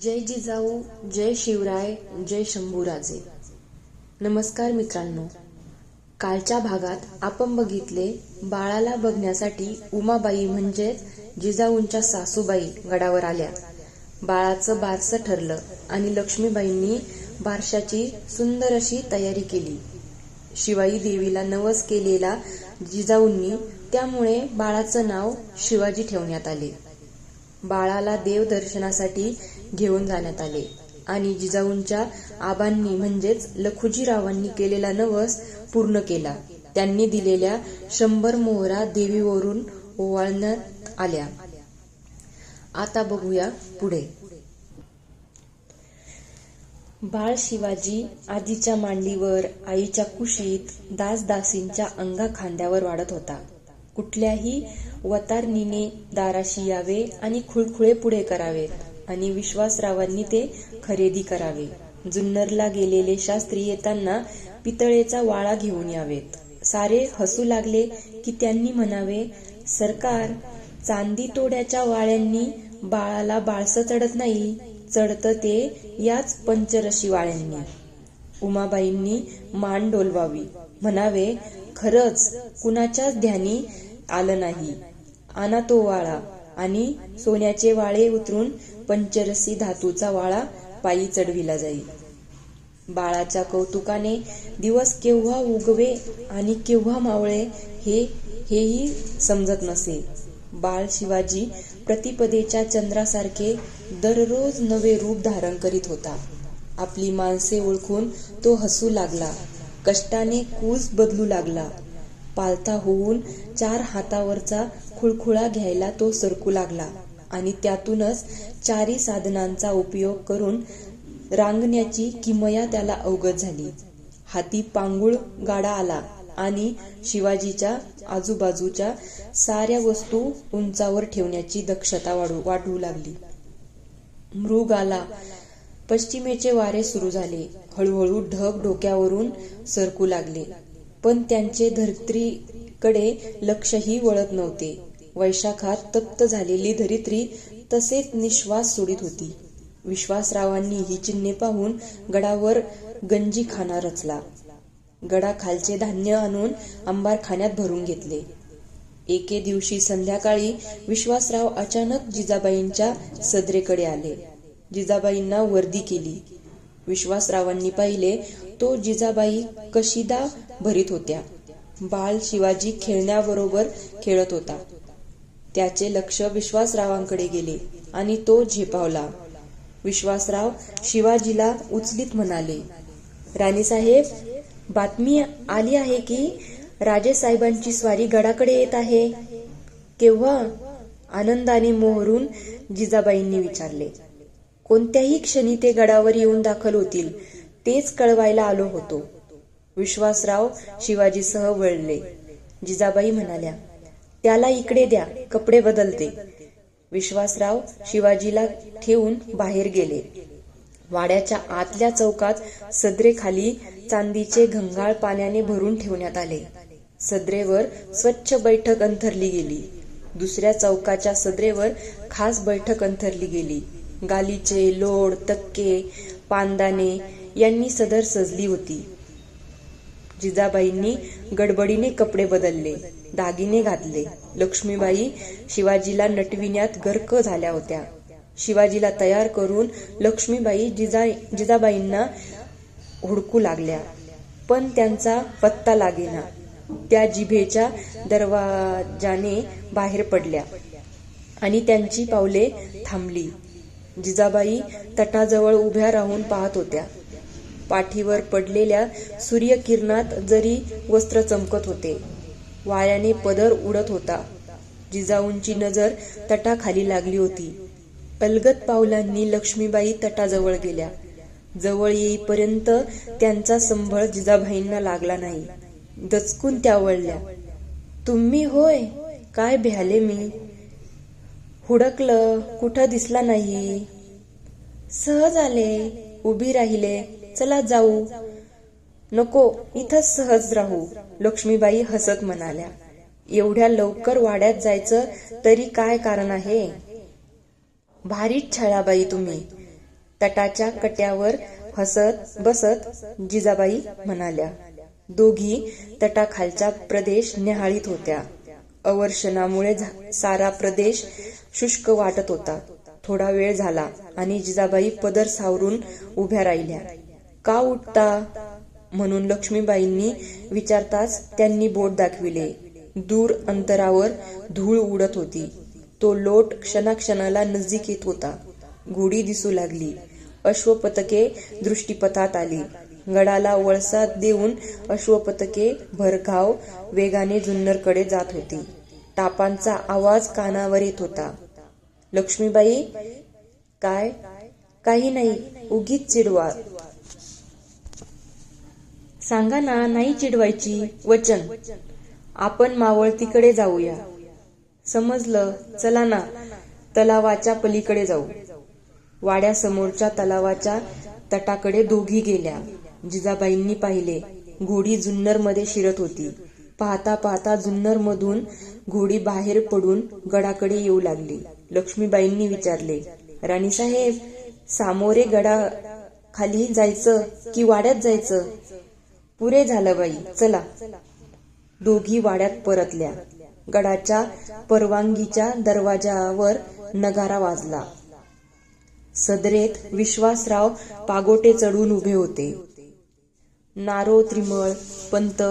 जय जिजाऊ जय शिवराय जय शंभूराजे. नमस्कार मित्रांनो. कालच्या भागात आपण बघितले बाळाला बघण्यासाठी उमाबाई म्हणजेच जिजाऊंच्या सासूबाई गडावर आल्या. बाळाचं बारसं ठरलं आणि लक्ष्मीबाईंनी बारशाची सुंदर अशी तयारी केली. शिवाई देवीला नवस केलेला जिजाऊंनी त्यामुळे बाळाचं नाव शिवाजी ठेवण्यात आले. बाळाला देवदर्शनासाठी घेऊन जाण्यात आले. आणि जिजाऊंच्या आबांनी म्हणजेच लखुजीरावांनी केलेला नवस पूर्ण केला. त्यांनी दिलेल्या शंभर मोहरा देवीवरून ओवाळण्यात आल्या. आता बघूया पुढे. बाळ शिवाजी आजीच्या मांडीवर आईच्या कुशीत दासदासींच्या अंगा खांद्यावर वाढत होता. कुठल्याही वतारणीने दाराशी यावे आणि खुळखुळे पुढे करावेत आणि विश्वासरावांनी ते खरेदी करावे. जुन्नरला गेलेले शास्त्री येताना पितळेचा वाळा घेऊन यावेत. सारे हसू लागले की त्यांनी म्हणावे सरकार चांदी तोड्याच्या वाळ्यांनी बाळाला बाळसं चढत नाही चढतं ते याच पंचरशी वाळ्यांनी. उमाबाईंनी मान डोलवावी. म्हणावे खरंच कुणाच्याच ध्यानी आलं नाही. आना तो वाळा आणि सोन्याचे वाळे उतरून पंचरसी धातूचा वाळा पायी चढविला जाईल बाळाच्या कौतुकाने दिवस केव्हा उगवे आणि केव्हा मावळे हे हेही समजत नसे. बाळ शिवाजी प्रतिपदेच्या चंद्रासारखे दररोज नवे रूप धारण करीत होता. आपली माणसे ओळखून तो हसू लागला. कष्टाने कूस बदलू लागला. पालथा होऊन चार हातावरचा खुळखुळा घ्यायला तो सरकू लागला आणि त्यातूनच चारी साधनांचा उपयोग करून रांगण्याची किमया त्याला अवगत झाली. हाती पांगुळ गाडा आला आणि शिवाजीच्या आजूबाजूच्या साऱ्या वस्तू उंचावर ठेवण्याची दक्षता वाढू वाढू लागली. मृग आला. पश्चिमेचे वारे सुरू झाले. हळूहळू ढग डोक्यावरून सरकू लागले. पण त्यांचे धरित्रीकडे लक्षही वळत नव्हते. वैशाखात तप्त झालेली धरित्री तसेच निश्वास सोडित होती. विश्वासरावांनी ही चिन्हे पाहून गडावर गंजीखाना रचला. गडाखालचे धान्य आणून अंबारखान्यात भरून घेतले. एके दिवशी संध्याकाळी विश्वासराव अचानक जिजाबाईंच्या सदरेकडे आले. जिजाबाईंना वर्दी केली. विश्वासरावांनी पाहिले तो जिजाबाई कशिदा भरीत होत्या. बाळ शिवाजी खेळण्याबरोबर खेळत होता. त्याचे लक्ष विश्वासरावांकडे गेले आणि तो झेपावला. विश्वासराव शिवाजीला उचलीत म्हणाले राणीसाहेब बातमी आली आहे की राजेसाहेबांची स्वारी गडाकडे येत आहे? केव्हा आनंदाने मोहरून जिजाबाईंनी विचारले कोणत्याही क्षणी ते गडावर येऊन दाखल होतील तेच कळवायला आलो होतो. विश्वासराव शिवाजीसह वळले. जिजाबाई म्हणाल्या त्याला इकडे द्या कपडे बदलते. विश्वासराव शिवाजीला ठेवून बाहेर गेले. वाड्याच्या आतल्या चौकात सदरेखाली चांदीचे घंगाळ पाण्याने भरून ठेवण्यात आले. सदरेवर स्वच्छ बैठक अंथरली गेली. दुसऱ्या चौकाच्या सदरेवर खास बैठक अंथरली गेली. गालीचे लोड तक्के पानदाने यांनी सदर सजली होती. जिजाबाईंनी गडबडीने कपडे बदलले दागिने घातले. लक्ष्मीबाई शिवाजीला नटविण्यात गर्क झाल्या होत्या. शिवाजीला तयार करून लक्ष्मीबाई जिजा जिजाबाईंना हुडकू लागल्या. पण त्यांचा पत्ता लागेना. त्या जिभेच्या दरवाजाने बाहेर पडल्या आणि त्यांची पावले थांबली. जिजाबाई तटाजवळ उभ्या राहून पाहत होत्या. पाठीवर पडलेल्या सूर्यकिरणात जरी वस्त्र चमकत होते वाऱ्याने पदर उडत होता. जिजाऊंची नजर तटाखाली लागली होती. अलगत पावलांनी लक्ष्मीबाई तटाजवळ गेल्या. जवळ येईपर्यंत त्यांचा संभळ जिजाबाईंना लागला नाही. दचकून त्या वळल्या तुम्ही होय? काय भ्याले मी? हुडकलं कुठं दिसला नाही. सहज आले उभी राहिले चला जाऊ. नको इथंच सहज राहू लक्ष्मीबाई हसत म्हणाल्या. एवढ्या लवकर वाड्यात जायचं तरी काय कारण आहे? भारीच छळाबाई तुम्ही. तटाच्या कट्यावर हसत बसत जिजाबाई म्हणाल्या. दोघी तटाखालचा प्रदेश न्याहाळीत होत्या. अवर्षणामुळे झा- सारा प्रदेश शुष्क वाटत होता. थोडा वेळ झाला आणि जिजाबाई पदर सावरून उभ्या राहिल्या. का उठता? म्हणून लक्ष्मीबाईंनी विचारताच त्यांनी बोट दाखविले. दूर अंतरावर धूळ उडत होती. तो लोट क्षणाक्षणाला नजीक येत होता. घोडी दिसू लागली. अश्वपथके दृष्टीपथात आली. गडाला वळसा देऊन अश्वपथके भरधाव वेगाने जुन्नरकडे जात होती. टापांचा आवाज कानावर येत होता. लक्ष्मीबाई काय? काही नाही उगीच चिडवा. सांगा ना नाही चिडवायची? वचन. आपण मावळतीकडे जाऊया. समजलं? चला ना तलावाच्या पलीकडे जाऊ. वाड्यासमोरच्या तलावाच्या तटाकडे दोघी गेल्या. जिजाबाईंनी पाहिले. घोडी जुन्नरमध्ये शिरत होती. पाहता पाहता जुन्नरमधून घोडी बाहेर पडून गडाकडे येऊ लागली. लक्ष्मीबाईंनी विचारले राणीसाहेब सामोरे गडा खाली जायचं की वाड्यात जायचं? पुरे झालं बाई चला. दोघी वाड्यात परतल्या. गडाच्या परवानगीच्या दरवाजावर नगारा वाजला. सदरेत विश्वासराव पागोटे चढून उभे होते. नारो त्रिमळ पंत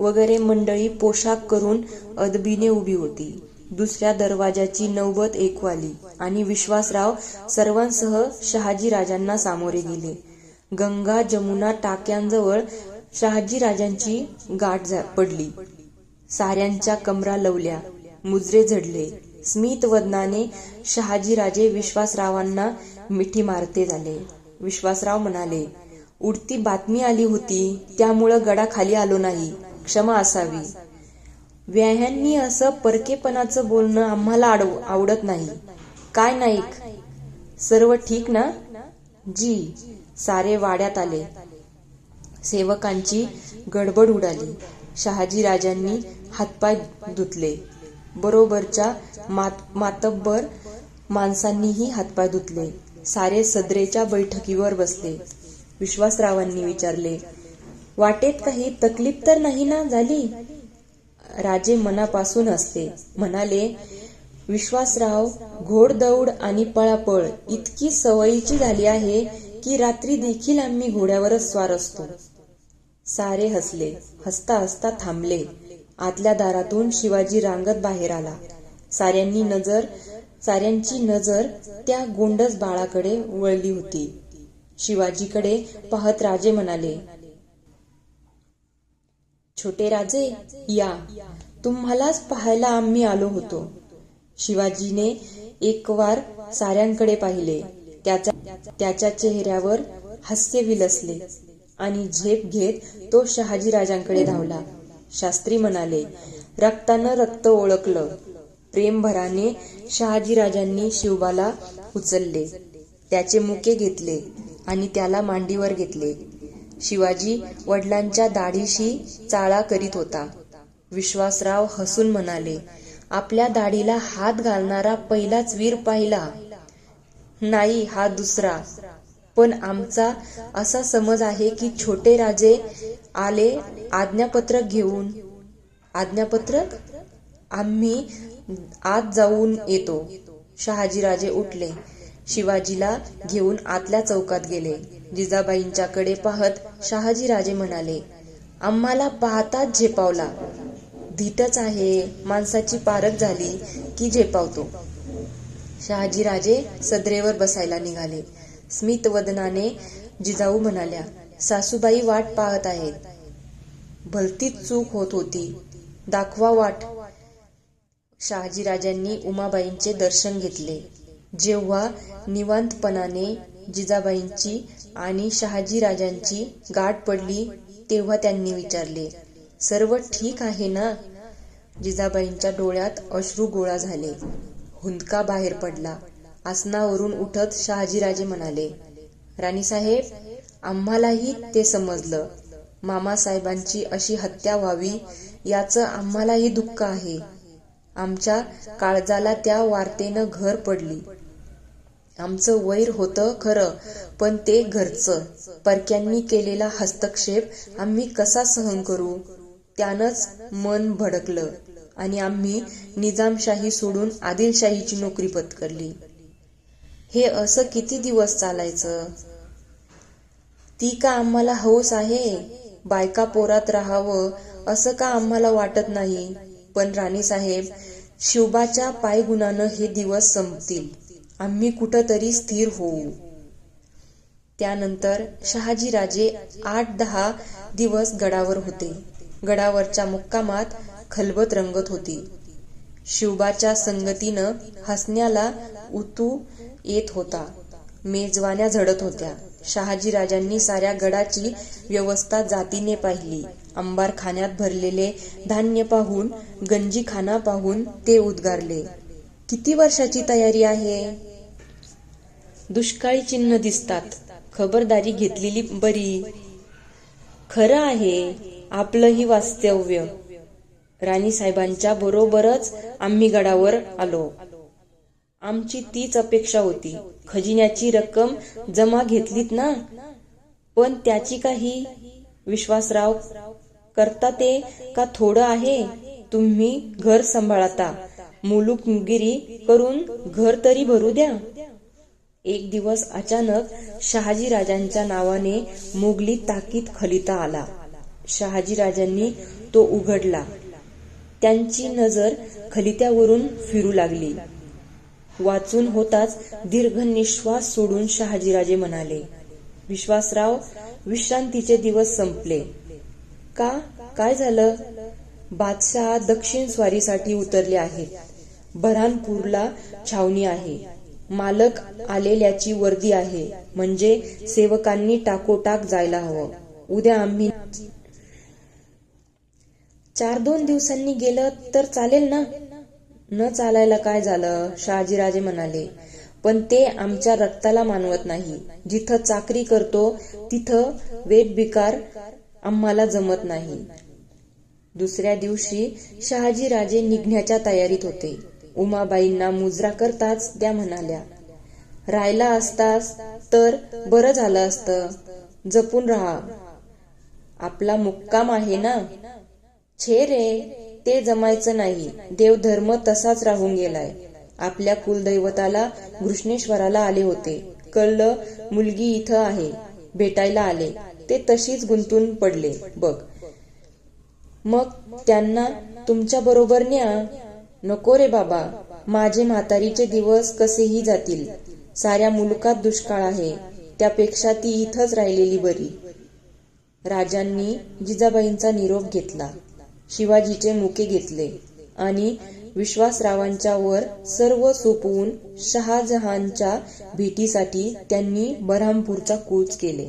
वगैरे मंडळी पोशाख करून अदबीने उभी होती. दुसऱ्या दरवाजाची नौबत एकवाली आणि विश्वासराव सर्वांसह शहाजी राजांना सामोरे गेले. गंगा जमुना टाक्यांजवळ शहाजी राजांची गाठ झा- पडली. साऱ्यांच्या कमरा लवल्या मुजरे झडले. स्मित वदनाने शहाजीराजे विश्वासरावांना मिठी मारते झाले. विश्वासराव म्हणाले उडती बातमी आली होती त्यामुळं गडा खाली आलो नाही. क्षमा असावी. व्याह्यांनी असं परकेपणाचं बोलणं आम्हाला आडव- आवडत नाही. काय नाईक? सर्व ठीक ना? जी सारे वाड्यात आले. सेवकांची गडबड उडाली. शहाजी राजांनी हातपाय धुतले. बरोबरच्या मात मातब्बर माणसांनीही हातपाय धुतले. सारे सदरेच्या बैठकीवर बसले. विश्वासरावांनी विचारले वाटेत काही तकलीफ तर नाही ना झाली? राजे मनापासून असते म्हणाले विश्वासराव घोडदौड आणि पळापळ इतकी सवयीची झाली आहे की रात्री देखील आम्ही घोड्यावरच स्वार असतो. सारे हसले हसता हसता थांबले. आतल्या दारातून शिवाजी रांगत बाहेर आला. साऱ्यांनी नजर साऱ्यांची नजर त्या गोंडस बाळाकडे वळली होती. शिवाजीकडे पाहत राजे म्हणाले छोटे राजे या. तुम्हालाच पाहायला आम्ही आलो होतो. शिवाजीने एकवार साऱ्यांकडे पाहिले. त्याचा त्याच्या चेहऱ्यावर हास्य विलसले आणि झेप घेत तो शहाजी राजांकडे धावला. शास्त्री म्हणाले रक्तानं रक्त ओळखलं. प्रेमभराने शहाजीराजांनी शिवबाला उचलले. त्याचे मुके घेतले. आणि त्याला मांडीवर घेतले. शिवाजी वडिलांच्या दाढीशी चाळा करीत होता. विश्वासराव हसून म्हणाले आपल्या दाढीला हात घालणारा पहिलाच वीर पाहिला. नाही हा दुसरा. पण आमचा असा समज आहे की छोटे राजे आले आज्ञापत्रक घेऊन. आज्ञापत्रक? आम्ही आत जाऊन येतो. शहाजीराजे उठले. शिवाजीला घेऊन आतल्या चौकात गेले. जिजाबाईंच्याकडे पाहत शहाजीराजे म्हणाले आम्हाला पाहताच झेपावला. धीटच आहे. माणसाची पारख झाली की झेपावतो. शहाजीराजे सदरेवर बसायला निघाले. स्मित वदनाने जिजाऊ म्हणाल्या सासूबाई वाट पाहत आहेत. भलतीच चूक होत होती. दाखवा वाट. शहाजीराजांनी उमाबाईंचे दर्शन घेतले. जेव्हा निवांतपणाने जिजाबाईंची आणि शहाजीराजांची गाठ पडली तेव्हा त्यांनी विचारले सर्व ठीक आहे ना? जिजाबाईंच्या डोळ्यात अश्रू गोळा झाले. हुंदका बाहेर पडला. आसनावरून उठत शहाजीराजे म्हणाले राणीसाहेब आम्हालाही ते समजलं. मामासाहेबांची अशी हत्या व्हावी याचं आम्हालाही दुःख आहे. आमच्या काळजाला त्या वार्तेनं घर पडली. आमचं वैर होतं खरं पण ते घरचं. परक्यांनी केलेला हस्तक्षेप आम्ही कसा सहन करू? त्यानंच मन भडकलं आणि आम्ही निजामशाही सोडून आदिलशाहीची नोकरी पत्करली. हे असं किती दिवस चालायचं? ती का आम्हाला हौस आहे? बायका पोरात राहावं असं का आम्हाला वाटत नाही? पण राणीसाहेब शिवबाच्या पायगुणानं हे दिवस संपतील. आम्ही कुठंतरी स्थिर होऊ. त्यानंतर शहाजीराजे आठ दहा दिवस गडावर होते. गडावरच्या मुक्कामात खलबत रंगत होती. शिवबाच्या संगतीनं हसण्याला उतू येत होता. मेजवान्या झडत होत्या. शहाजीराजांनी साऱ्या गडाची व्यवस्था जातीने पाहिली. अंबारखान्यात भरलेले धान्य पाहून गंजीखाना पाहून ते उद्गारले. किती वर्षाची तयारी आहे? दुष्काळी चिन्ह दिसतात. खबरदारी घेतलेली बरी. खरं आहे आपलंही वास्तव्य. राणी साहेबांच्या बरोबरच आम्ही गडावर आलो. आमची तीच अपेक्षा होती. खजिन्याची रक्कम जमा घेतलीत ना? पण त्याची काही विश्वासराव करता ते का थोडं आहे? तुम्ही घर सांभाळता. मुलुकगिरी करून घर तरी भरू द्या. एक दिवस अचानक शहाजी राजांच्या नावाने मुघली ताकीद खलिता आला. शहाजी राजांनी तो उघडला. त्यांची नजर खलित्यावरून फिरू लागली. वाचून होताच दीर्घ निश्वास सोडून शहाजीराजे म्हणाले विश्वासराव विश्रांतीचे दिवस संपले. का? काय झालं? बादशाह दक्षिण स्वारीसाठी उतरले आहेत. बऱ्हाणपूरला छावणी आहे. मालक आलेल्याची वर्दी आहे. म्हणजे सेवकांनी टाकोटाक जायला हवं. उद्या आम्ही चार दोन दिवसांनी गेलं तर चालेल ना? न चालायला काय झालं? शहाजीराजे म्हणाले. पण ते आमच्या रक्ताला मानवत नाही. जिथं चाकरी करतो तिथं वेदबिकार आम्हाला जमत नाही. दुसऱ्या दिवशी शहाजीराजे निघण्याच्या तयारीत होते. उमाबाईंना मुजरा करताच त्या म्हणाल्या राहिला असतास तर बरं झालं असतं. जपून राहा. आपला मुक्काम आहे ना? छे रे ते जमायचं नाही. देवधर्म तसाच राहून गेलाय. आपल्या कुलदैवताला घृष्णेश्वराला आले होते. कळलं मुलगी इथं आहे. भेटायला आले. ते तशीच गुंतून पडले. बघ मग त्यांना तुमच्या बरोबर न्या. नको रे बाबा माझे म्हातारीचे दिवस कसेही जातील. साऱ्या मुलुकात दुष्काळ आहे त्यापेक्षा ती इथंच राहिलेली बरी. राजांनी जिजाबाईंचा निरोप घेतला शिवाजीचे मुके घेतले आणि विश्वासरावांच्या वर सर्व सोपवून शहाजहानच्या भेटीसाठी त्यांनी बऱ्हामपूरचा कूच केले.